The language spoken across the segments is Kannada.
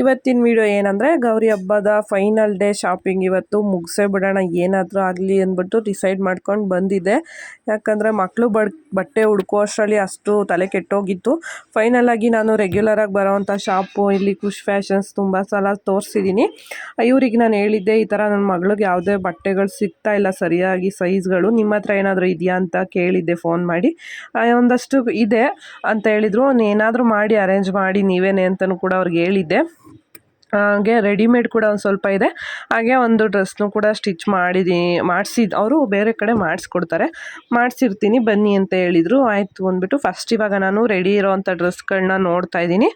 ಇವತ್ತಿನ ವಿಡಿಯೋ ಏನಂದರೆ, ಗೌರಿ ಹಬ್ಬದ ಫೈನಲ್ ಡೇ ಶಾಪಿಂಗ್ ಇವತ್ತು ಮುಗಿಸೇ ಬಿಡೋಣ, ಏನಾದರೂ ಆಗಲಿ ಅಂದ್ಬಿಟ್ಟು ಡಿಸೈಡ್ ಮಾಡ್ಕೊಂಡು ಬಂದಿದ್ದೆ ಯಾಕಂದರೆ ಮಕ್ಕಳು ಬಡ್, ಬಟ್ಟೆ ಹುಡ್ಕೋ ಅಷ್ಟರಲ್ಲಿ ಅಷ್ಟು ತಲೆ ಕೆಟ್ಟೋಗಿತ್ತು. ಫೈನಲ್ ಆಗಿ ನಾನು ರೆಗ್ಯುಲರಾಗಿ ಬರೋವಂಥ ಶಾಪು ಇಲ್ಲಿ ಖುಷ್ ಫ್ಯಾಷನ್ಸ್ ತುಂಬ ಸಲ ತೋರಿಸಿದ್ದೀನಿ ಇವ್ರಿಗೆ ನಾನು ಹೇಳಿದ್ದೆ, ಈ ಥರ ನನ್ನ ಮಗಳಿಗೆ ಯಾವುದೇ ಬಟ್ಟೆಗಳು ಸಿಗ್ತಾ ಇಲ್ಲ ಸರಿಯಾಗಿ ಸೈಜ್ಗಳು ನಿಮ್ಮ ಹತ್ರ ಏನಾದರೂ ಇದೆಯಾ ಅಂತ ಕೇಳಿದ್ದೆ ಫೋನ್ ಮಾಡಿ. ಒಂದಷ್ಟು ಇದೆ ಅಂತ ಹೇಳಿದರು. ಏನಾದರೂ ಮಾಡಿ ಅರೇಂಜ್ ಮಾಡಿ, ನೀವೇನೆ ಅಂತಲೂ ಕೂಡ ಅವ್ರಿಗೆ ಹೇಳಿದ್ದೆ. ಹಾಗೆ ರೆಡಿಮೇಡ್ ಕೂಡ ಒಂದು ಸ್ವಲ್ಪ ಇದೆ. ಹಾಗೆ ಒಂದು ಡ್ರೆಸ್ನು ಕೂಡ ಸ್ಟಿಚ್ ಮಾಡಿದ್ದೀನಿ ಮಾಡಿಸಿದ್ದು ಅವರು ಬೇರೆ ಕಡೆ ಮಾಡಿಸ್ಕೊಡ್ತಾರೆ. ಮಾಡಿಸಿರ್ತೀನಿ, ಬನ್ನಿ ಅಂತ ಹೇಳಿದರು. ಆಯಿತು ಅಂದ್ಬಿಟ್ಟು ಫಸ್ಟ್ ಇವಾಗ ನಾನು ರೆಡಿ ಇರೋವಂಥ ಡ್ರೆಸ್ಗಳನ್ನ ನೋಡ್ತಾ ಇದ್ದೀನಿ.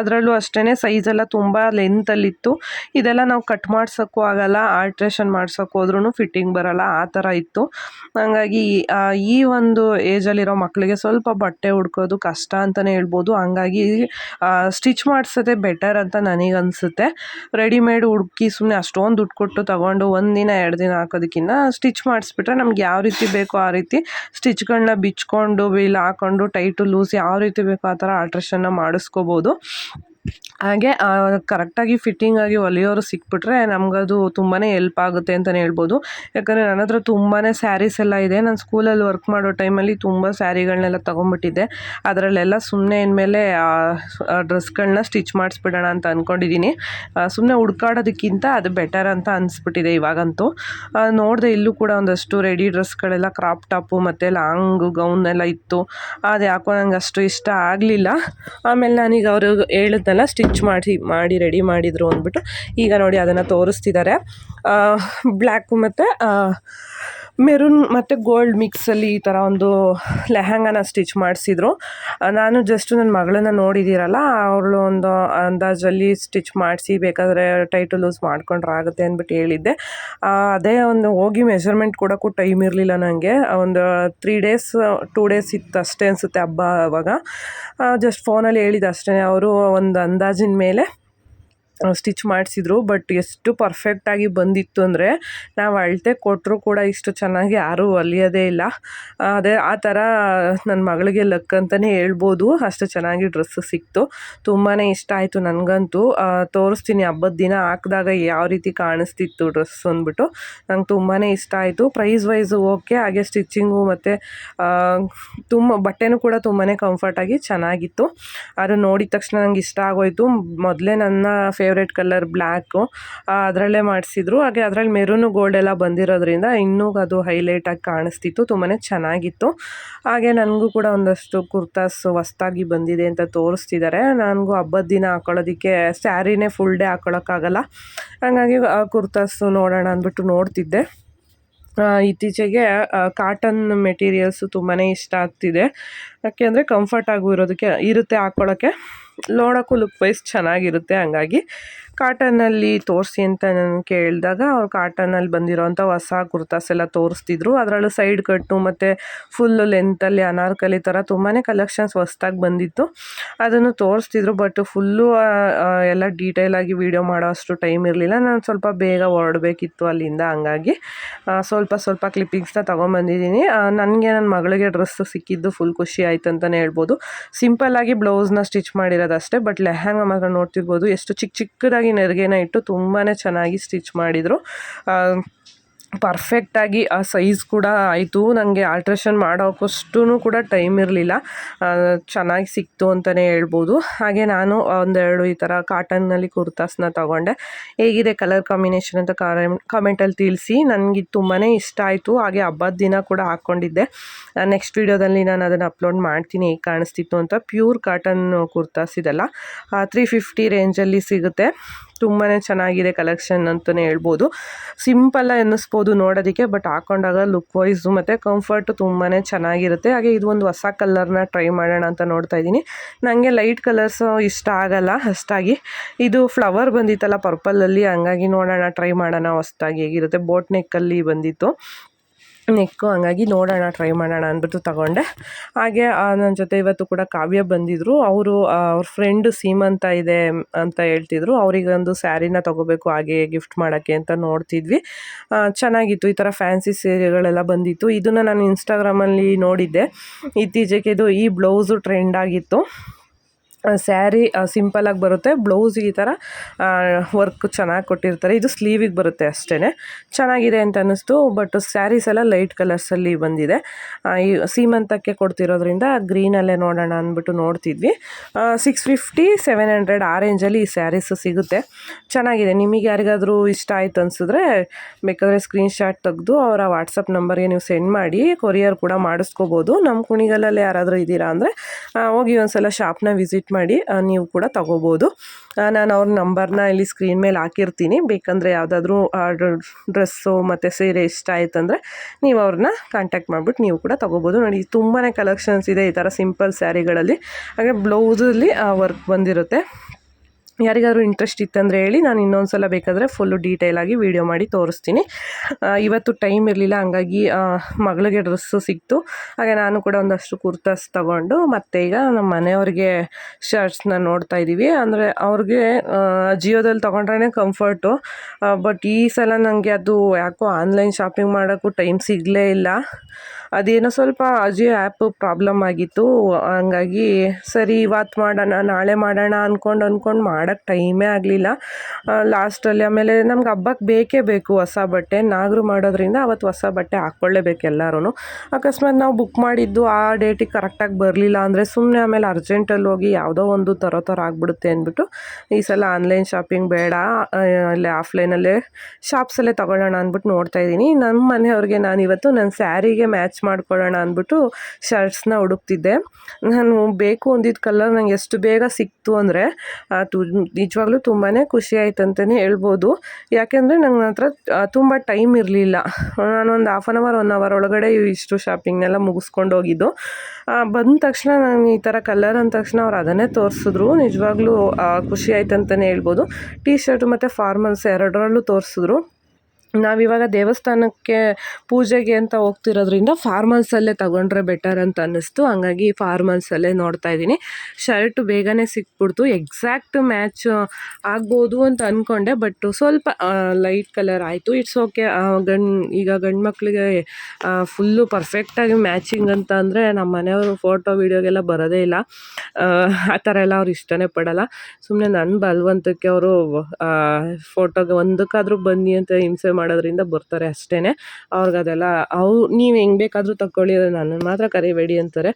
ಅದರಲ್ಲೂ ಅಷ್ಟೇ ಸೈಜೆಲ್ಲ ತುಂಬ ಲೆಂತಲ್ಲಿತ್ತು ಇದೆಲ್ಲ ನಾವು ಕಟ್ ಮಾಡ್ಸೋಕ್ಕೂ ಆಗಲ್ಲ ಆಲ್ಟ್ರೇಷನ್ ಮಾಡ್ಸೋಕ್ಕೆ ಹೋದ್ರೂ ಫಿಟ್ಟಿಂಗ್ ಬರಲ್ಲ, ಆ ಥರ ಇತ್ತು. ಹಾಗಾಗಿ ಈ ಒಂದು ಏಜಲ್ಲಿರೋ ಮಕ್ಕಳಿಗೆ ಸ್ವಲ್ಪ ಬಟ್ಟೆ ಹುಡ್ಕೋದು ಕಷ್ಟ ಅಂತಲೇ ಹೇಳ್ಬೋದು. ಹಂಗಾಗಿ ಸ್ಟಿಚ್ ಮಾಡಿಸೋದೇ ಬೆಟರ್ ಅಂತ ನನಗೆ ನನಗನ್ಸುತ್ತೆ ರೆಡಿಮೇಡ್ ಹುಡುಕಿ ಸುಮ್ಮನೆ ಅಷ್ಟೊಂದು ದುಡ್ಡು ಕೊಟ್ಟು ತಗೊಂಡು ಒಂದು ದಿನ, ಎರಡು ದಿನ ಹಾಕೋದಕ್ಕಿಂತ ಸ್ಟಿಚ್ ಮಾಡಿಸ್ಬಿಟ್ರೆ ನಮ್ಗೆ ಯಾವ ರೀತಿ ಬೇಕೋ ಆ ರೀತಿ ಸ್ಟಿಚ್ಗಳನ್ನ ಬಿಚ್ಕೊಂಡು, ವೀಲ್ ಹಾಕೊಂಡು, ಟೈಟು ಲೂಸ್ ಯಾವ ರೀತಿ ಬೇಕೋ ಆ ಥರ ಆಲ್ಟ್ರೇಷನ್ನ ಮಾಡಿಸ್ಕೋಬೋದು. ಹಾಗೆ ಕರೆಕ್ಟಾಗಿ ಫಿಟ್ಟಿಂಗಾಗಿ ಹೊಲಿಯೋರು ಸಿಕ್ಬಿಟ್ರೆ ನಮಗದು ತುಂಬಾ ಹೆಲ್ಪ್ ಆಗುತ್ತೆ ಅಂತಲೇ ಹೇಳ್ಬೋದು. ಯಾಕಂದರೆ ನನ್ನ ಹತ್ರ ತುಂಬಾ ಸ್ಯಾರೀಸ್ ಎಲ್ಲ ಇದೆ. ನಾನು ಸ್ಕೂಲಲ್ಲಿ ವರ್ಕ್ ಮಾಡೋ ಟೈಮಲ್ಲಿ ತುಂಬ ಸ್ಯಾರಿಗಳನ್ನೆಲ್ಲ ತೊಗೊಂಬಿಟ್ಟಿದ್ದೆ ಅದರಲ್ಲೆಲ್ಲ ಸುಮ್ಮನೆ ಇನ್ಮೇಲೆ ಡ್ರೆಸ್ಗಳನ್ನ ಸ್ಟಿಚ್ ಮಾಡಿಸ್ಬಿಡೋಣ ಅಂತ ಅಂದ್ಕೊಂಡಿದ್ದೀನಿ ಸುಮ್ಮನೆ ಹುಡ್ಕಾಡೋದಕ್ಕಿಂತ ಅದು ಬೆಟರ್ ಅಂತ ಅನಿಸ್ಬಿಟ್ಟಿದೆ ಇವಾಗಂತೂ. ನೋಡಿದೆ ಇಲ್ಲೂ ಕೂಡ ಒಂದಷ್ಟು ರೆಡಿ ಡ್ರೆಸ್ಗಳೆಲ್ಲ ಕ್ರಾಪ್ ಟಾಪು ಮತ್ತು ಲಾಂಗ್ ಗೌನ್ ಎಲ್ಲ ಇತ್ತು. ಅದು ಯಾಕೋ ನಂಗೆ ಅಷ್ಟು ಇಷ್ಟ ಆಗಲಿಲ್ಲ. ಆಮೇಲೆ ನಾನೀಗ ಅವರು ಹೇಳಿದ್ನಲ್ಲ ಸ್ಟಿಚ್ ಮಾಡಿ ಮಾಡಿ ರೆಡಿ ಮಾಡಿದರು ಅಂದ್ಬಿಟ್ಟು ಈಗ ನೋಡಿ ಅದನ್ನು ತೋರಿಸ್ತಿದ್ದಾರೆ ಬ್ಲ್ಯಾಕು ಮತ್ತು ಮೆರೂನ್ ಮತ್ತು ಗೋಲ್ಡ್ ಮಿಕ್ಸಲ್ಲಿ ಈ ಥರ ಒಂದು ಲೆಹಂಗಾನ ಸ್ಟಿಚ್ ಮಾಡಿಸಿದ್ರು. ನಾನು ಜಸ್ಟ್ ನನ್ನ ಮಗಳನ್ನ ನೋಡಿದ್ದೀರಲ್ಲ ಅವಳು ಒಂದು ಅಂದಾಜಲ್ಲಿ ಸ್ಟಿಚ್ ಮಾಡಿಸಿ ಬೇಕಾದರೆ ಟೈಟು ಲೂಸ್ ಮಾಡ್ಕೊಂಡ್ರೆ ಆಗುತ್ತೆ ಅಂದ್ಬಿಟ್ಟು ಹೇಳಿದ್ದೆ. ಅದೇ ಒಂದು ಹೋಗಿ ಮೆಷರ್ಮೆಂಟ್ ಕೊಡೋಕ್ಕೂ ಟೈಮ್ ಇರಲಿಲ್ಲ ನನಗೆ ಒಂದು ತ್ರೀ ಡೇಸ್ ಟೂ ಡೇಸ್ ಇತ್ತು ಅಷ್ಟೇ ಅನಿಸುತ್ತೆ ಹಬ್ಬ ಅವಾಗ. ಜಸ್ಟ್ ಫೋನಲ್ಲಿ ಹೇಳಿದ್ದು ಅಷ್ಟೇ. ಅವರು ಒಂದು ಅಂದಾಜಿನ ಮೇಲೆ ಸ್ಟಿಚ್ ಮಾಡಿಸಿದ್ರು ಬಟ್ ಎಷ್ಟು ಪರ್ಫೆಕ್ಟಾಗಿ ಬಂದಿತ್ತು ಅಂದರೆ, ನಾವು ಅಳತೆ ಕೊಟ್ಟರು ಕೂಡ ಇಷ್ಟು ಚೆನ್ನಾಗಿ ಯಾರೂ ಒಲಿಯೋದೇ ಇಲ್ಲ. ಅದೇ ಆ ಥರ ನನ್ನ ಮಗಳಿಗೆ ಲಕ್ ಅಂತಲೇ ಹೇಳ್ಬೋದು. ಅಷ್ಟು ಚೆನ್ನಾಗಿ ಡ್ರೆಸ್ ಸಿಕ್ತು. ತುಂಬಾ ಇಷ್ಟ ಆಯಿತು ನನಗಂತೂ. ತೋರಿಸ್ತೀನಿ ಹಬ್ಬದ ದಿನ ಹಾಕಿದಾಗ ಯಾವ ರೀತಿ ಕಾಣಿಸ್ತಿತ್ತು ಡ್ರೆಸ್ ಅಂದ್ಬಿಟ್ಟು. ನಂಗೆ ತುಂಬಾ ಇಷ್ಟ ಆಯಿತು. ಪ್ರೈಸ್ ವೈಸು ಓಕೆ ಹಾಗೆ ಸ್ಟಿಚ್ಚಿಂಗು ಮತ್ತು ತುಂಬ, ಬಟ್ಟೆನೂ ಕೂಡ ತುಂಬಾ ಕಂಫರ್ಟಾಗಿ ಚೆನ್ನಾಗಿತ್ತು. ಅದು ನೋಡಿದ ತಕ್ಷಣ ನಂಗೆ ಇಷ್ಟ ಆಗೋಯ್ತು. ಮೊದಲೇ ನನ್ನ ಫೇವ್ರೇಟ್ ಕಲರ್ ಬ್ಲ್ಯಾಕು ಅದರಲ್ಲೇ ಮಾಡಿಸಿದ್ರು. ಹಾಗೆ ಅದರಲ್ಲಿ ಮೆರೂನು ಗೋಲ್ಡ್ ಎಲ್ಲ ಬಂದಿರೋದ್ರಿಂದ ಇನ್ನೂ ಅದು ಹೈಲೈಟಾಗಿ ಕಾಣಿಸ್ತಿತ್ತು ತುಂಬಾ ಚೆನ್ನಾಗಿತ್ತು. ಹಾಗೆ ನನಗೂ ಕೂಡ ಒಂದಷ್ಟು ಕುರ್ತಾಸ್ ಹೊಸ್ತಾಗಿ ಬಂದಿದೆ ಅಂತ ತೋರಿಸ್ತಿದ್ದಾರೆ. ನನಗೂ ಹಬ್ಬದ ದಿನ ಹಾಕೊಳ್ಳೋದಕ್ಕೆ ಸ್ಯಾರಿನೇ ಫುಲ್ ಡೇ ಹಾಕೊಳ್ಳೋಕ್ಕಾಗಲ್ಲ. ಹಾಗಾಗಿ ಕುರ್ತಾಸು ನೋಡೋಣ ಅಂದ್ಬಿಟ್ಟು ನೋಡ್ತಿದ್ದೆ. ಇತ್ತೀಚೆಗೆ ಕಾಟನ್ ಮೆಟೀರಿಯಲ್ಸು ತುಂಬಾ ಇಷ್ಟ ಆಗ್ತಿದೆ. ಯಾಕೆಂದರೆ ಕಂಫರ್ಟ್ ಆಗು ಇರೋದಕ್ಕೆ, ಇರುತ್ತೆ ಹಾಕ್ಕೊಳ್ಳೋಕ್ಕೆ ನೋಡೋಕ್ಕೂ ಲುಕ್ ವೈಸ್ ಚೆನ್ನಾಗಿರುತ್ತೆ. ಹಂಗಾಗಿ ಕಾಟನಲ್ಲಿ ತೋರಿಸಿ ಅಂತ ನಾನು ಕೇಳಿದಾಗ ಅವ್ರು ಕಾಟನಲ್ಲಿ ಬಂದಿರೋಂಥ ಹೊಸ ಕುರ್ತಾಸ್ ಎಲ್ಲ ತೋರಿಸ್ತಿದ್ರು. ಅದರಲ್ಲೂ ಸೈಡ್ ಕಟ್ಟು ಮತ್ತು ಫುಲ್ಲು ಲೆಂತಲ್ಲಿ ಅನಾರ್ಕಲಿ ಥರ ತುಂಬಾ ಕಲೆಕ್ಷನ್ಸ್ ಹೊಸ್ದಾಗಿ ಬಂದಿತ್ತು. ಅದನ್ನು ತೋರಿಸ್ತಿದ್ರು ಬಟ್ ಫುಲ್ಲು ಎಲ್ಲ ಡೀಟೇಲಾಗಿ ವೀಡಿಯೋ ಮಾಡೋ ಅಷ್ಟು ಟೈಮ್ ಇರಲಿಲ್ಲ. ನಾನು ಸ್ವಲ್ಪ ಬೇಗ ಹೊರಡಬೇಕಿತ್ತು ಅಲ್ಲಿಂದ. ಹಂಗಾಗಿ ಸ್ವಲ್ಪ ಸ್ವಲ್ಪ ಕ್ಲಿಪ್ಪಿಂಗ್ಸ್ನ ತೊಗೊಂಬಂದಿದ್ದೀನಿ. ನನಗೆ ನನ್ನ ಮಗಳಿಗೆ ಡ್ರೆಸ್ ಸಿಕ್ಕಿದ್ದು ಫುಲ್ ಖುಷಿ ಆಯ್ತು ಅಂತಲೇ ಹೇಳ್ಬೋದು ಸಿಂಪಲ್ಲಾಗಿ ಬ್ಲೌಸ್ನ ಸ್ಟಿಚ್ ಮಾಡಿರೋದಷ್ಟೇ ಬಟ್ ಲೆಹಂಗ ಮಾತ್ರ ನೋಡ್ತಿರ್ಬೋದು. ಎಷ್ಟು ಚಿಕ್ಕ ಚಿಕ್ಕದಾಗಿ ನೆರಿಗೆನ ಇಟ್ಟು ತುಂಬಾ ಚೆನ್ನಾಗಿ ಸ್ಟಿಚ್ ಮಾಡಿದರು. ಪರ್ಫೆಕ್ಟಾಗಿ ಆ ಸೈಜ್ ಕೂಡ ಆಯಿತು. ನನಗೆ ಆಲ್ಟ್ರೇಷನ್ ಮಾಡೋಕ್ಕಷ್ಟು ಕೂಡ ಟೈಮ್ ಇರಲಿಲ್ಲ. ಚೆನ್ನಾಗಿ ಸಿಕ್ತು ಅಂತಲೇ ಹೇಳ್ಬೋದು. ಹಾಗೆ ನಾನು ಒಂದೆರಡು ಈ ಥರ ಕಾಟನ್ನಲ್ಲಿ ಕುರ್ತಾಸ್ನ ತಗೊಂಡೆ. ಹೇಗಿದೆ ಕಲರ್ ಕಾಂಬಿನೇಷನ್ ಅಂತ ಕಾಮೆಂಟಲ್ಲಿ ತಿಳಿಸಿ. ನನಗೆ ತುಂಬಾ ಇಷ್ಟ ಆಯಿತು. ಹಾಗೆ ಹಬ್ಬದ ದಿನ ಕೂಡ ಹಾಕ್ಕೊಂಡಿದ್ದೆ ನೆಕ್ಸ್ಟ್ ವೀಡಿಯೋದಲ್ಲಿ ನಾನು ಅದನ್ನು ಅಪ್ಲೋಡ್ ಮಾಡ್ತೀನಿ. ಹೇಗೆ ಕಾಣಿಸ್ತಿತ್ತು ಅಂತ. ಪ್ಯೂರ್ ಕಾಟನ್ ಕುರ್ತಾಸ್ ಇದೆಲ್ಲ. ತ್ರೀ ಫಿಫ್ಟಿ ರೇಂಜಲ್ಲಿ ಸಿಗುತ್ತೆ. ತುಂಬಾ ಚೆನ್ನಾಗಿದೆ ಕಲೆಕ್ಷನ್ ಅಂತಲೇ ಹೇಳ್ಬೋದು. ಸಿಂಪಲ್ಲ ಅನ್ನಿಸ್ಬೋದು ನೋಡೋದಕ್ಕೆ ಬಟ್ ಹಾಕೊಂಡಾಗ ಲುಕ್ ವೈಸು ಮತ್ತು ಕಂಫರ್ಟು ತುಂಬಾ ಚೆನ್ನಾಗಿರುತ್ತೆ. ಹಾಗೆ ಇದು ಒಂದು ಹೊಸ ಕಲರ್ನ ಟ್ರೈ ಮಾಡೋಣ ಅಂತ ನೋಡ್ತಾ ಇದ್ದೀನಿ. ನನಗೆ ಲೈಟ್ ಕಲರ್ಸು ಇಷ್ಟ ಆಗಲ್ಲ ಅಷ್ಟಾಗಿ. ಇದು ಫ್ಲವರ್ ಬಂದಿತ್ತಲ್ಲ ಪರ್ಪಲಲ್ಲಿ ಹಂಗಾಗಿ ನೋಡೋಣ ಟ್ರೈ ಮಾಡೋಣ ಹೊಸ್ದಾಗಿ ಹೇಗಿರುತ್ತೆ. ಬೋಟ್ ನೆಕ್ಕಲ್ಲಿ ಬಂದಿತ್ತು. ನೆಕ್ಕು, ಹಂಗಾಗಿ ನೋಡೋಣ ಟ್ರೈ ಮಾಡೋಣ ಅಂದ್ಬಿಟ್ಟು ತಗೊಂಡೆ. ಹಾಗೆ ನನ್ನ ಜೊತೆ ಇವತ್ತು ಕೂಡ ಕಾವ್ಯ ಬಂದಿದ್ದರು ಅವರು ಅವ್ರ ಫ್ರೆಂಡ್ ಸೀಮಂತ ಇದೆ ಅಂತ ಹೇಳ್ತಿದ್ರು. ಅವರಿಗೊಂದು ಸ್ಯಾರಿನ ತಗೋಬೇಕು, ಹಾಗೆ ಗಿಫ್ಟ್ ಮಾಡೋಕ್ಕೆ ಅಂತ ನೋಡ್ತಿದ್ವಿ. ಚೆನ್ನಾಗಿತ್ತು. ಈ ಥರ ಫ್ಯಾನ್ಸಿ ಸೀರೆಗಳೆಲ್ಲ ಬಂದಿತ್ತು. ಇದನ್ನು ನಾನು ಇನ್ಸ್ಟಾಗ್ರಾಮಲ್ಲಿ ನೋಡಿದ್ದೆ. ಇತ್ತೀಚೆಗೆ ಇದು ಈ ಬ್ಲೌಸು ಟ್ರೆಂಡ್ ಆಗಿತ್ತು. ಸ್ಯಾರಿ ಸಿಂಪಲಾಗಿ ಬರುತ್ತೆ. ಬ್ಲೌಸ್ ಈ ಥರ ವರ್ಕ್ ಚೆನ್ನಾಗಿ ಕೊಟ್ಟಿರ್ತಾರೆ. ಇದು ಸ್ಲೀವಿಗೆ ಬರುತ್ತೆ ಅಷ್ಟೇ ಚೆನ್ನಾಗಿದೆ ಅಂತ ಅನ್ನಿಸ್ತು ಬಟ್ ಸ್ಯಾರೀಸ್ ಎಲ್ಲ ಲೈಟ್ ಕಲರ್ಸಲ್ಲಿ ಬಂದಿದೆ. ಈ ಸೀಮಂತಕ್ಕೆ ಕೊಡ್ತಿರೋದ್ರಿಂದ ಗ್ರೀನಲ್ಲೇ ನೋಡೋಣ ಅಂದ್ಬಿಟ್ಟು ನೋಡ್ತಿದ್ವಿ. ಸಿಕ್ಸ್ ಫಿಫ್ಟಿ ಸೆವೆನ್ ಹಂಡ್ರೆಡ್ ಆ ರೇಂಜಲ್ಲಿ ಈ ಸ್ಯಾರೀಸ್ ಸಿಗುತ್ತೆ. ಚೆನ್ನಾಗಿದೆ. ನಿಮಗೆ ಯಾರಿಗಾದರೂ ಇಷ್ಟ ಆಯ್ತು ಅನಿಸಿದ್ರೆ ಬೇಕಾದರೆ ಸ್ಕ್ರೀನ್ಶಾಟ್ ತೆಗೆದು ಅವರ ವಾಟ್ಸಪ್ ನಂಬರ್ಗೆ ನೀವು ಸೆಂಡ್ ಮಾಡಿ ಕೊರಿಯರ್ ಕೂಡ ಮಾಡಿಸ್ಕೋಬೋದು. ನಮ್ಮ ಕುಣಿಗಲಲ್ಲಿ ಯಾರಾದರೂ ಇದ್ದೀರಾ ಅಂದರೆ ಹೋಗಿ ಒಂದ್ಸಲ ಶಾಪ್ನ ವಿಸಿಟ್ ಮಾಡಿ ನೀವು ಕೂಡ ತಗೋಬೋದು. ನಾನು ಅವ್ರ ನಂಬರ್ನ ಇಲ್ಲಿ ಸ್ಕ್ರೀನ್ ಮೇಲೆ ಹಾಕಿರ್ತೀನಿ. ಬೇಕಂದರೆ ಯಾವುದಾದ್ರೂ ಡ್ರೆಸ್ಸು ಮತ್ತು ಸೀರೆ ಇಷ್ಟ ಆಯ್ತಂದರೆ ನೀವು ಅವ್ರನ್ನ ಕಾಂಟ್ಯಾಕ್ಟ್ ಮಾಡಿಬಿಟ್ಟು ನೀವು ಕೂಡ ತಗೋಬೋದು. ನೋಡಿ ತುಂಬಾ ಕಲೆಕ್ಷನ್ಸ್ ಇದೆ ಈ ಥರ ಸಿಂಪಲ್ ಸ್ಯಾರಿಗಳಲ್ಲಿ. ಹಾಗೆ ಬ್ಲೌಸಲ್ಲಿ ವರ್ಕ್ ಬಂದಿರುತ್ತೆ. ಯಾರಿಗಾದ್ರೂ ಇಂಟ್ರೆಸ್ಟ್ ಇತ್ತಂದರೆ ಹೇಳಿ ನಾನು ಇನ್ನೊಂದು ಸಲ ಬೇಕಾದರೆ ಫುಲ್ಲು ಡೀಟೇಲಾಗಿ ವೀಡಿಯೋ ಮಾಡಿ ತೋರಿಸ್ತೀನಿ. ಇವತ್ತು ಟೈಮ್ ಇರಲಿಲ್ಲ, ಹಂಗಾಗಿ ಮಗಳಿಗೆ ಡ್ರೆಸ್ಸು ಸಿಕ್ತು. ಹಾಗೆ ನಾನು ಕೂಡ ಒಂದಷ್ಟು ಕುರ್ತಾಸ್ ತಗೊಂಡು, ಮತ್ತೆ ಈಗ ನಮ್ಮ ಮನೆಯವ್ರಿಗೆ ಶರ್ಟ್ಸ್ನ ನೋಡ್ತಾ ಇದ್ದೀವಿ ಅಂದರೆ ಅವ್ರಿಗೆ ಜಿಯೋದಲ್ಲಿ ತೊಗೊಂಡ್ರೇ ಕಂಫರ್ಟು ಬಟ್ ಈ ಸಲ ನನಗೆ ಅದು ಯಾಕೋ ಆನ್ಲೈನ್ ಶಾಪಿಂಗ್ ಮಾಡೋಕ್ಕೂ ಟೈಮ್ ಸಿಗಲೇ ಇಲ್ಲ. ಅದೇನೋ ಸ್ವಲ್ಪ ಅಜಿಯೋ ಆ್ಯಪ್ ಪ್ರಾಬ್ಲಮ್ ಆಗಿತ್ತು, ಹಂಗಾಗಿ ಸರಿ ಇವತ್ತು ಮಾಡೋಣ, ನಾಳೆ ಮಾಡೋಣ ಅಂದ್ಕೊಂಡು ಅಂದ್ಕೊಂಡು ಮಾಡೋಕ್ಕೆ ಟೈಮೇ ಆಗಲಿಲ್ಲ. ಲಾಸ್ಟಲ್ಲಿ ಆಮೇಲೆ ನಮ್ಗೆ ಹಬ್ಬಕ್ಕೆ ಬೇಕೇ ಬೇಕು ಹೊಸ ಬಟ್ಟೆ. ನಾಗರು ಮಾಡೋದ್ರಿಂದ ಅವತ್ತು ಹೊಸ ಬಟ್ಟೆ ಹಾಕ್ಕೊಳ್ಳೇಬೇಕು ಎಲ್ಲರೂ ಅಕಸ್ಮಾತ್ ನಾವು ಬುಕ್ ಮಾಡಿದ್ದು ಆ ಡೇಟಿಗೆ ಕರೆಕ್ಟಾಗಿ ಬರಲಿಲ್ಲ ಅಂದರೆ ಸುಮ್ಮನೆ ಆಮೇಲೆ ಅರ್ಜೆಂಟಲ್ಲಿ ಹೋಗಿ ಯಾವುದೋ ಒಂದು ತರೋ ಥರ ಆಗಿಬಿಡುತ್ತೆ ಅಂದ್ಬಿಟ್ಟು ಈ ಸಲ ಆನ್ಲೈನ್ ಶಾಪಿಂಗ್ ಬೇಡ ಅಲ್ಲೇ ಆಫ್ಲೈನಲ್ಲೇ ಶಾಪ್ಸಲ್ಲೇ ತೊಗೊಳ್ಳೋಣ ಅಂದ್ಬಿಟ್ಟು ನೋಡ್ತಾ ಇದ್ದೀನಿ. ನಮ್ಮ ಮನೆಯವ್ರಿಗೆ ನಾನು ಇವತ್ತು ನನ್ನ ಸ್ಯಾರಿಗೆ ಮ್ಯಾಚ್ ಮಾಡ್ಕೊಳ್ಳೋಣ ಅಂದ್ಬಿಟ್ಟು ಶರ್ಟ್ಸ್ನ ಹುಡುಕ್ತಿದ್ದೆ. ನಾನು ಬೇಕು ಅಂದಿದ್ದ ಕಲರ್ ನಂಗೆ ಎಷ್ಟು ಬೇಗ ಸಿಕ್ತು ಅಂದರೆ ತು, ನಿಜವಾಗ್ಲೂ ತುಂಬಾ ಖುಷಿ ಆಯ್ತು ಅಂತಲೇ ಹೇಳ್ಬೋದು. ಯಾಕೆಂದರೆ ನನ್ನ ಹತ್ರ ತುಂಬ ಟೈಮ್ ಇರಲಿಲ್ಲ. ನಾನೊಂದು half an hour one hour ಒಳಗಡೆ ಇಷ್ಟು ಶಾಪಿಂಗ್ನೆಲ್ಲ ಮುಗಿಸ್ಕೊಂಡು ಹೋಗಿದ್ದು. ಬಂದ ತಕ್ಷಣ ನಾನು ಈ ಥರ ಕಲರ್ ಅಂದ ತಕ್ಷಣ ಅವ್ರು ಅದನ್ನೇ ತೋರಿಸಿದ್ರು. ನಿಜವಾಗ್ಲೂ ಖುಷಿ ಆಯ್ತು ಅಂತಲೇ ಹೇಳ್ಬೋದು. ಟೀ ಶರ್ಟ್ ಮತ್ತು ಫಾರ್ಮಲ್ಸ್ ಎರಡರಲ್ಲೂ ತೋರಿಸಿದ್ರು. ನಾವಿವಾಗ ದೇವಸ್ಥಾನಕ್ಕೆ ಪೂಜೆಗೆ ಅಂತ ಹೋಗ್ತಿರೋದ್ರಿಂದ ಫಾರ್ಮಲ್ಸಲ್ಲೇ ತಗೊಂಡ್ರೆ ಬೆಟರ್ ಅಂತ ಅನ್ನಿಸ್ತು. ಹಂಗಾಗಿ ಫಾರ್ಮಲ್ಸಲ್ಲೇ ನೋಡ್ತಾ ಇದ್ದೀನಿ. ಶರ್ಟ್ ಬೇಗನೆ ಸಿಕ್ಬಿಡ್ತು. ಎಕ್ಸಾಕ್ಟ್ ಮ್ಯಾಚ್ ಆಗ್ಬೋದು ಅಂತ ಅಂದ್ಕೊಂಡೆ ಬಟ್ ಸ್ವಲ್ಪ ಲೈಟ್ ಕಲರ್ ಆಯಿತು. ಇಟ್ಸ್ ಓಕೆ ಗಂಡ್ ಈಗ ಗಂಡು ಮಕ್ಕಳಿಗೆ ಫುಲ್ಲು ಪರ್ಫೆಕ್ಟಾಗಿ ಮ್ಯಾಚಿಂಗ್ ಅಂತ ಅಂದರೆ ನಮ್ಮ ಮನೆಯವರು ಫೋಟೋ ವೀಡಿಯೋಗೆಲ್ಲ ಬರೋದೇ ಇಲ್ಲ. ಆ, ಥರ ಎಲ್ಲ ಅವ್ರು ಇಷ್ಟನೇ ಪಡಲ್ಲ. ಸುಮ್ಮನೆ ನನ್ನ ಬಲವಂತಕ್ಕೆ ಅವರು ಫೋಟೋಗೆ ಒಂದಕ್ಕಾದರೂ ಬನ್ನಿ ಅಂತ ಹಿಂಸೆ ಮಾಡೋದ್ರಿಂದ ಬರ್ತಾರೆ ಅಷ್ಟೇ ಅವ್ರಿಗದೆಲ್ಲ ಅವು ನೀವು ಹೆಂಗೆ ಬೇಕಾದರೂ ತಗೊಳ್ಳಿ ನಾನು ಮಾತ್ರ ಕರಿಬೇಡಿ ಅಂತಾರೆ.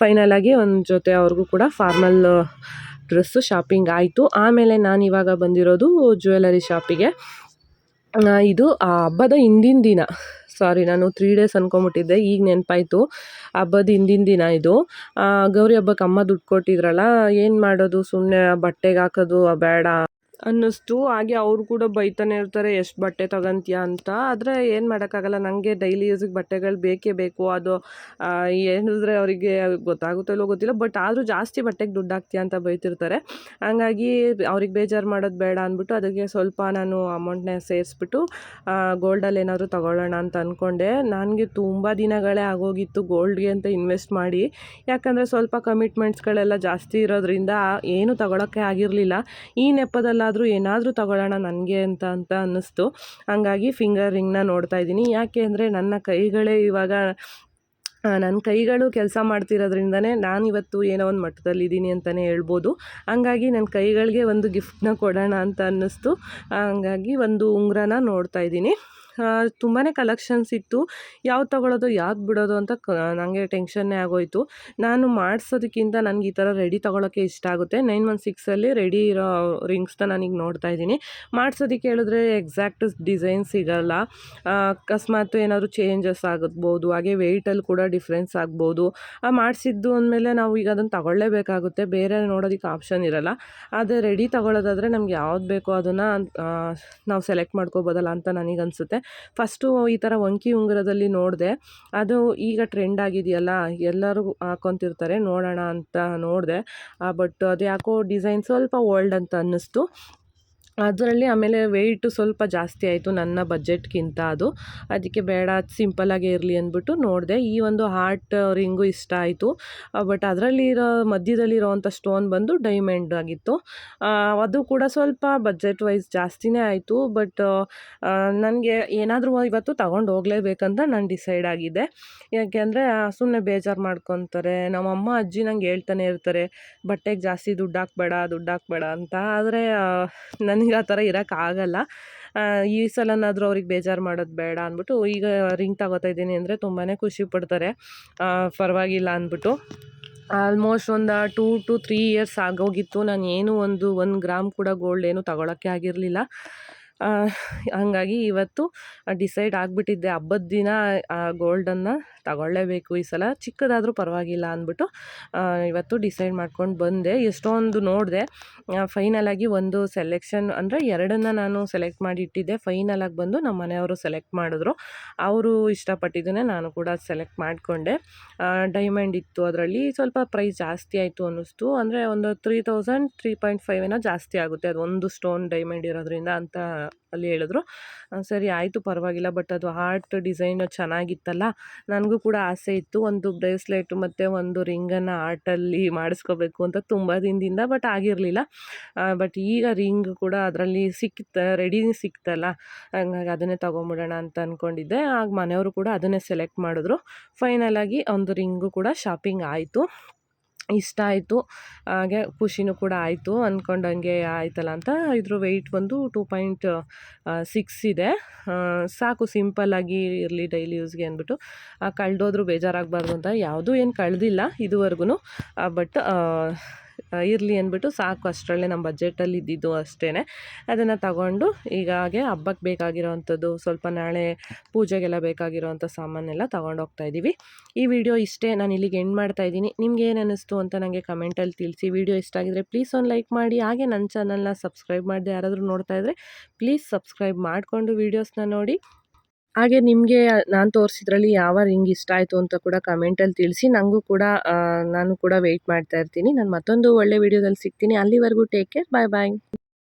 ಫೈನಲಾಗಿ ಒಂದು ಜೊತೆ ಅವ್ರಿಗೂ ಕೂಡ ಫಾರ್ಮಲ್ ಡ್ರೆಸ್ಸು ಶಾಪಿಂಗ್ ಆಯಿತು. ಆಮೇಲೆ ನಾನು ಇವಾಗ ಬಂದಿರೋದು ಜ್ಯುವೆಲರಿ ಶಾಪಿಗೆ ಇದು ಆ ಹಬ್ಬದ ಹಿಂದಿನ ದಿನ. ಸಾರಿ ನಾನು ತ್ರೀ ಡೇಸ್ ಅಂದ್ಕೊಂಬಿಟ್ಟಿದ್ದೆ ಈಗ ನೆನಪಾಯಿತು. ಹಬ್ಬದ ಹಿಂದಿನ ದಿನ ಇದು. ಗೌರಿ ಹಬ್ಬಕ್ಕೆ ಅಮ್ಮ ದುಡ್ಡು ಕೊಟ್ಟಿದ್ರಲ್ಲ, ಏನು ಮಾಡೋದು? ಸುಮ್ಮನೆ ಬಟ್ಟೆಗೆ ಹಾಕೋದು ಬೇಡ. ಅನ್ನಿಸ್ತು. ಹಾಗೆ ಅವರು ಕೂಡ ಬೈತಾನೆ ಇರ್ತಾರೆ, ಎಷ್ಟು ಬಟ್ಟೆ ತಗೊಂತೀಯ ಅಂತ. ಆದರೆ ಏನು ಮಾಡೋಕ್ಕಾಗಲ್ಲ ನನಗೆ ಡೈಲಿ ಯೂಸಿಗೆ ಬಟ್ಟೆಗಳು ಬೇಕೇ ಬೇಕು. ಅದು ಏನಿದ್ರೆ ಅವರಿಗೆ ಗೊತ್ತಾಗುತ್ತೋ ಇಲ್ಲೋ ಗೊತ್ತಿಲ್ಲ ಬಟ್ ಆದರೂ ಜಾಸ್ತಿ ಬಟ್ಟೆಗೆ ದುಡ್ಡು ಹಾಕ್ತೀಯ ಅಂತ ಬೈತಿರ್ತಾರೆ. ಹಂಗಾಗಿ ಅವ್ರಿಗೆ ಬೇಜಾರು ಮಾಡೋದು ಬೇಡ ಅಂದ್ಬಿಟ್ಟು ಅದಕ್ಕೆ ಸ್ವಲ್ಪ ನಾನು ಅಮೌಂಟ್ನ ಸೇರಿಸ್ಬಿಟ್ಟು ಗೋಲ್ಡಲ್ಲಿ ಏನಾದರೂ ತಗೊಳ್ಳೋಣ ಅಂತ ಅಂದ್ಕೊಂಡೆ ನನಗೆ ತುಂಬ ದಿನಗಳೇ ಆಗೋಗಿತ್ತು ಗೋಲ್ಡ್ಗೆ ಅಂತ ಇನ್ವೆಸ್ಟ್ ಮಾಡಿ. ಯಾಕಂದರೆ ಸ್ವಲ್ಪ ಕಮಿಟ್ಮೆಂಟ್ಸ್ಗಳೆಲ್ಲ ಜಾಸ್ತಿ ಇರೋದ್ರಿಂದ ಏನು ತಗೊಳ್ಳೋಕ್ಕೆ ಆಗಿರಲಿಲ್ಲ. ಈ ನೆಪದಲ್ಲಾದರೂ ಏನಾದರೂ ತಗೊಳ್ಳೋಣ ನನಗೆ ಅಂತ ಅಂತ ಅನ್ನಿಸ್ತು. ಹಂಗಾಗಿ ಫಿಂಗರ್ ರಿಂಗ್ನ ನೋಡ್ತಾ ಇದ್ದೀನಿ. ಯಾಕೆ ಅಂದರೆ ನನ್ನ ಕೈಗಳೇ ಇವಾಗ ನನ್ನ ಕೈಗಳು ಕೆಲಸ ಮಾಡ್ತಿರೋದ್ರಿಂದನೇ ನಾನು ಇವತ್ತು ಏನೋ ಒಂದು ಮಟ್ಟದಲ್ಲಿದ್ದೀನಿ ಅಂತಲೇ ಹೇಳ್ಬೋದು. ಹಂಗಾಗಿ ನನ್ನ ಕೈಗಳಿಗೆ ಒಂದು ಗಿಫ್ಟ್ನ ಕೊಡೋಣ ಅಂತ ಅನ್ನಿಸ್ತು. ಹಂಗಾಗಿ ಒಂದು ಉಂಗುರನ ನೋಡ್ತಾ ಇದ್ದೀನಿ. ತುಂಬಾ ಕಲೆಕ್ಷನ್ಸ್ ಇತ್ತು. ಯಾವ್ದು ತಗೊಳ್ಳೋದು ಯಾವ್ದು ಬಿಡೋದು ಅಂತ ನನಗೆ ಟೆನ್ಷನ್ನೇ ಆಗೋಯಿತು. ನಾನು ಮಾಡಿಸೋದಕ್ಕಿಂತ ನನಗೆ ಈ ಥರ ರೆಡಿ ತೊಗೊಳಕ್ಕೆ ಇಷ್ಟ ಆಗುತ್ತೆ. ನೈನ್ ಒನ್ ಸಿಕ್ಸಲ್ಲಿ ರೆಡಿ ಇರೋ ರಿಂಗ್ಸ್ನ ನಾನೀಗ ನೋಡ್ತಾ ಇದ್ದೀನಿ. ಮಾಡಿಸೋದಕ್ಕೆ ಹೇಳಿದ್ರೆ ಎಕ್ಸಾಕ್ಟ್ ಡಿಸೈನ್ ಸಿಗಲ್ಲ. ಅಕಸ್ಮಾತ್ ಏನಾದರೂ ಚೇಂಜಸ್ ಆಗಬಹುದು ಹಾಗೆ ವೆಯ್ಟಲ್ಲಿ ಕೂಡ ಡಿಫ್ರೆನ್ಸ್ ಆಗ್ಬೋದು. ಆ, ಮಾಡಿಸಿದ್ದು ಅಂದಮೇಲೆ ನಾವು ಈಗ ಅದನ್ನು ತಗೊಳ್ಳೇಬೇಕಾಗುತ್ತೆ. ಬೇರೆ ನೋಡೋದಕ್ಕೆ ಆಪ್ಷನ್ ಇರಲ್ಲ. ಆದರೆ ರೆಡಿ ತಗೊಳ್ಳೋದಾದರೆ ನಮ್ಗೆ ಯಾವ್ದು ಬೇಕೋ ಅದನ್ನು ನಾವು ಸೆಲೆಕ್ಟ್ ಮಾಡ್ಕೋಬೋದಲ್ಲ ಅಂತ ನನಗೆ ಅನಿಸುತ್ತೆ ಫಸ್ಟು ಈ ಥರ ಒಂಕಿ ಉಂಗುರದಲ್ಲಿ ನೋಡಿದೆ, ಅದು ಈಗ ಟ್ರೆಂಡ್ ಆಗಿದೆಯಲ್ಲ, ಎಲ್ಲರೂ ಹಾಕೊತಿರ್ತಾರೆ, ನೋಡೋಣ ಅಂತ ನೋಡಿದೆ. ಬಟ್ ಅದು ಯಾಕೋ ಡಿಸೈನ್ ಸ್ವಲ್ಪ ಓಲ್ಡ್ ಅಂತ ಅನ್ನಿಸ್ತು. ಅದರಲ್ಲಿ ಆಮೇಲೆ ವೆಯ್ಟು ಸ್ವಲ್ಪ ಜಾಸ್ತಿ ಆಯಿತು ನನ್ನ ಬಜೆಟ್ಗಿಂತ ಅದು. ಅದಕ್ಕೆ ಬೇಡ ಸಿಂಪಲ್ಲಾಗೇ ಇರಲಿ ಅಂದ್ಬಿಟ್ಟು ನೋಡಿದೆ. ಈ ಒಂದು ಹಾರ್ಟ್ ರಿಂಗು ಇಷ್ಟ ಆಯಿತು. ಬಟ್ ಅದರಲ್ಲಿರೋ ಮಧ್ಯದಲ್ಲಿರೋವಂಥ ಸ್ಟೋನ್ ಬಂದು ಡೈಮಂಡ್ ಆಗಿತ್ತು. ಅದು ಕೂಡ ಸ್ವಲ್ಪ ಬಜೆಟ್ ವೈಸ್ ಜಾಸ್ತಿನೇ ಆಯಿತು. ಬಟ್ ನನಗೆ ಏನಾದರೂ ಇವತ್ತು ತಗೊಂಡು ಹೋಗಲೇಬೇಕಂತ ನಾನು ಡಿಸೈಡ್ ಆಗಿದೆ ಯಾಕೆಂದರೆ ಸುಮ್ಮನೆ ಬೇಜಾರು ಮಾಡ್ಕೊತಾರೆ. ನಮ್ಮಮ್ಮ ಅಜ್ಜಿ ನಂಗೆ ಹೇಳ್ತಾನೆ ಇರ್ತಾರೆ, ಬಟ್ಟೆಗೆ ಜಾಸ್ತಿ ದುಡ್ಡು ಹಾಕ್ಬೇಡ ದುಡ್ಡು ಹಾಕ್ಬೇಡ ಅಂತ. ಆದರೆ ನನಗೆ ಆ ಥರ ಇರೋಕ್ಕಾಗಲ್ಲ ಈ ಸಲನಾದರೂ ಅವ್ರಿಗೆ ಬೇಜಾರು ಮಾಡೋದು ಬೇಡ ಅಂದ್ಬಿಟ್ಟು ಈಗ ರಿಂಗ್ ತಗೋತಾ ಇದ್ದೀನಿ ಅಂದರೆ ತುಂಬಾ ಖುಷಿ ಪಡ್ತಾರೆ. ಪರವಾಗಿಲ್ಲ ಅಂದ್ಬಿಟ್ಟು. ಆಲ್ಮೋಸ್ಟ್ ಒಂದು ಟೂ ಟು ತ್ರೀ ಇಯರ್ಸ್ ಆಗೋಗಿತ್ತು. ನಾನು ಏನು ಒಂದು ಒಂದು ಗ್ರಾಮ್ ಕೂಡ ಗೋಲ್ಡ್ ಏನು ತಗೊಳಕ್ಕೆ ಆಗಿರಲಿಲ್ಲ. ಹಾಗಾಗಿ ಇವತ್ತು ಡಿಸೈಡ್ ಆಗಿಬಿಟ್ಟಿದ್ದೆ. ಹಬ್ಬದ ದಿನ ಆ ಗೋಲ್ಡನ್ನು ತಗೊಳ್ಳೇಬೇಕು ಈ ಸಲ. ಚಿಕ್ಕದಾದರೂ ಪರವಾಗಿಲ್ಲ ಅಂದ್ಬಿಟ್ಟು ಇವತ್ತು ಡಿಸೈಡ್ ಮಾಡ್ಕೊಂಡು ಬಂದೆ. ಎಷ್ಟೊಂದು ನೋಡಿದೆ. ಫೈನಲ್ ಒಂದು ಸೆಲೆಕ್ಷನ್ ಅಂದರೆ ಎರಡನ್ನ ನಾನು ಸೆಲೆಕ್ಟ್ ಮಾಡಿ ಇಟ್ಟಿದ್ದೆ. ಫೈನಲ್ ಬಂದು ನಮ್ಮ ಮನೆಯವರು ಸೆಲೆಕ್ಟ್ ಮಾಡಿದ್ರು. ಅವರು ಇಷ್ಟಪಟ್ಟಿದ್ದನ್ನೇ ನಾನು ಕೂಡ ಸೆಲೆಕ್ಟ್ ಮಾಡಿಕೊಂಡೆ. ಡೈಮಂಡ್ ಇತ್ತು ಅದರಲ್ಲಿ. ಸ್ವಲ್ಪ ಪ್ರೈಸ್ ಜಾಸ್ತಿ ಆಯಿತು ಅನ್ನಿಸ್ತು. ಅಂದರೆ ಒಂದು three thousand three point five ಏನೋ ಜಾಸ್ತಿ ಆಗುತ್ತೆ. ಅದು ಒಂದು ಸ್ಟೋನ್ ಡೈಮಂಡ್ ಇರೋದ್ರಿಂದ ಅಂತ ಅಲ್ಲಿ ಹೇಳಿದ್ರು. ಸರಿ ಆಯಿತು, ಪರವಾಗಿಲ್ಲ, ಬಟ್ ಅದು ಹಾರ್ಟ್ ಡಿಸೈನ್ ಚೆನ್ನಾಗಿತ್ತಲ್ಲ, ನನಗೂ ಕೂಡ ಆಸೆ ಇತ್ತು. ಒಂದು ಬ್ರೇಸ್ಲೆಟ್ ಮತ್ತು ಒಂದು ರಿಂಗನ್ನು ಆರ್ಟಲ್ಲಿ ಮಾಡಿಸ್ಕೋಬೇಕು ಅಂತ ತುಂಬ ದಿನದಿಂದ, ಬಟ್ ಆಗಿರಲಿಲ್ಲ. ಬಟ್ ಈಗ ರಿಂಗ್ ಕೂಡ ಅದರಲ್ಲಿ ಸಿಕ್ತ ರೆಡಿ ಸಿಕ್ತಲ್ಲ, ಹಂಗಾಗಿ ಅದನ್ನೇ ತೊಗೊಂಬಿಡೋಣ ಅಂತ ಅಂದ್ಕೊಂಡಿದ್ದೆ ಆಗ ಮನೆಯವರು ಕೂಡ ಅದನ್ನೇ ಸೆಲೆಕ್ಟ್ ಮಾಡಿದ್ರು. ಫೈನಲಾಗಿ ಒಂದು ರಿಂಗು ಕೂಡ ಶಾಪಿಂಗ್ ಆಯಿತು. ಇಷ್ಟ ಆಯಿತು. ಹಾಗೆ ಖುಷಿನೂ ಕೂಡ ಆಯಿತು. ಅಂದ್ಕೊಂಡಂಗೆ ಆಯ್ತಲ್ಲ ಅಂತ ಇದ್ರ ವೆಯ್ಟ್ ಬಂದು ಟೂ ಪಾಯಿಂಟ್ ಸಿಕ್ಸ್ ಇದೆ. ಸಾಕು ಸಿಂಪಲ್ಲಾಗಿ ಇರಲಿ ಡೈಲಿ ಯೂಸ್ಗೆ ಅಂದ್ಬಿಟ್ಟು. ಕಳೆದೋದ್ರೂ ಬೇಜಾರಾಗಬಾರ್ದು ಅಂತ ಯಾವುದೂ ಏನು ಕಳೆದಿಲ್ಲ ಇದುವರೆಗೂ ಬಟ್ ಇರಲಿ ಅಂದ್ಬಿಟ್ಟು ಸಾಕು, ಅಷ್ಟರಲ್ಲೇ ನಮ್ಮ ಬಜೆಟಲ್ಲಿ ಇದ್ದಿದ್ದು ಅಷ್ಟೇ ಅದನ್ನು ತಗೊಂಡು ಈಗಾಗೆ ಹಬ್ಬಕ್ಕೆ ಬೇಕಾಗಿರೋವಂಥದ್ದು ಸ್ವಲ್ಪ ನಾಳೆ ಪೂಜೆಗೆಲ್ಲ ಬೇಕಾಗಿರೋವಂಥ ಸಾಮಾನೆಲ್ಲ ಹೋಗ್ತಾ ಇದ್ದೀವಿ ಈ ವಿಡಿಯೋ ಇಷ್ಟೇ, ನಾನು ಇಲ್ಲಿಗೆ ಎಂಡ್ ಮಾಡ್ತಾ ಇದ್ದೀನಿ. ನಿಮ್ಗೆ ಏನು ಅನ್ನಿಸ್ತು ಅಂತ ನನಗೆ ಕಮೆಂಟಲ್ಲಿ ತಿಳಿಸಿ. ವಿಡಿಯೋ ಇಷ್ಟ ಆಗಿದ್ರೆ ಪ್ಲೀಸ್ ಒಂದು ಲೈಕ್ ಮಾಡಿ. ಹಾಗೆ ನನ್ನ ಚಾನಲ್ನ ಸಬ್ಸ್ಕ್ರೈಬ್ ಮಾಡಿದೆ ಯಾರಾದರೂ ನೋಡ್ತಾ ಇದ್ದರೆ ಪ್ಲೀಸ್ ಸಬ್ಸ್ಕ್ರೈಬ್ ಮಾಡಿಕೊಂಡು ವೀಡಿಯೋಸ್ನ ನೋಡಿ. ಹಾಗೆ ನಿಮಗೆ ನಾನು ತೋರಿಸಿದ್ರಲ್ಲಿ ಯಾವ ರಿಂಗ್ ಇಷ್ಟ ಆಯಿತು ಅಂತ ಕೂಡ ಕಮೆಂಟಲ್ಲಿ ತಿಳಿಸಿ. ನನಗೂ ಕೂಡ ನಾನು ಕೂಡ ವೆಯ್ಟ್ ಮಾಡ್ತಾ ಇರ್ತೀನಿ. ನಾನು ಮತ್ತೊಂದು ಒಳ್ಳೆ ವೀಡಿಯೋದಲ್ಲಿ ಸಿಗ್ತೀನಿ. ಅಲ್ಲಿವರೆಗೂ ಟೇಕ್ ಕೇರ್ ಬಾಯ್ ಬಾಯ್